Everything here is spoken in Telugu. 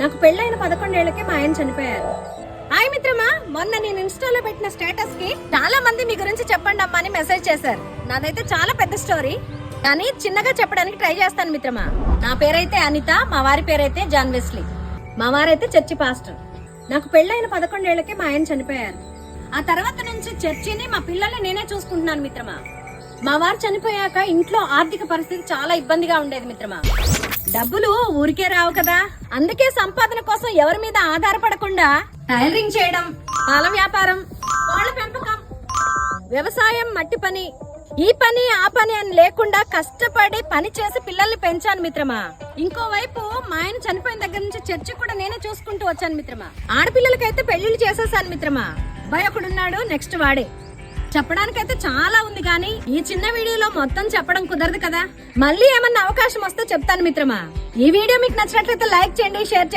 నాకు పెళ్ళైన పదకొండేళ్ళకే మా ఆయన చనిపోయారు. హాయ్ మిత్రమా మొన్న నేను ఇన్స్టాలో పెట్టిన స్టేటస్కి చాలా మంది మీ గురించి చెప్పండి అమ్మా అని మెసేజ్ చేశారు. నాదైతే చాలా పెద్ద స్టోరీ కానీ చిన్నగా చెప్పడానికి ట్రై చేస్తాను మిత్రమా. నా పేరైతే అనిత మా వారి పేరైతే జాన్ వెస్లీ. మా వారైతే చర్చి పాస్టర్ నాకు పెళ్ళైన పదకొండేళ్ళకే మా ఆయన చనిపోయారు. ఆ తర్వాత నుంచి చర్చిని మా పిల్లల్ని నేనే చూసుకుంటున్నాను మిత్రమా. మా వారు చనిపోయాక ఇంట్లో ఆర్థిక పరిస్థితి చాలా ఇబ్బందిగా ఉండేది మిత్రమా. డబ్బులు ఊరికే రావు కదా. అందుకే సంపాదన కోసం ఎవరి మీద ఆధారపడకుండా టైలరింగ్ చేయడం పాల వ్యాపారం కోళ్ళ పెంపకం వ్యవసాయం మట్టి పని ఈ పని ఆ పని అని లేకుండా కష్టపడి పని చేసి పిల్లల్ని పెంచాను మిత్రమా. ఇంకోవైపు మా ఆయన చనిపోయిన దగ్గర నుంచి చర్చి కూడా నేనే చూసుకుంటూ వచ్చాను మిత్రమా. ఆడపిల్లలకైతే పెళ్ళిళ్ళు చేసేసాను మిత్రమా. అబ్బాయి ఒకడున్నాడు నెక్స్ట్ వాడే. చెప్పడానికైతే చాలా ఉంది కానీ ఈ చిన్న వీడియోలో మొత్తం చెప్పడం కుదరదు కదా. మళ్ళీ ఏమన్నా అవకాశం వస్తే చెప్తాను మిత్రమా. ఈ వీడియో మీకు నచ్చినట్లయితే లైక్ చేయండి షేర్ చేయండి.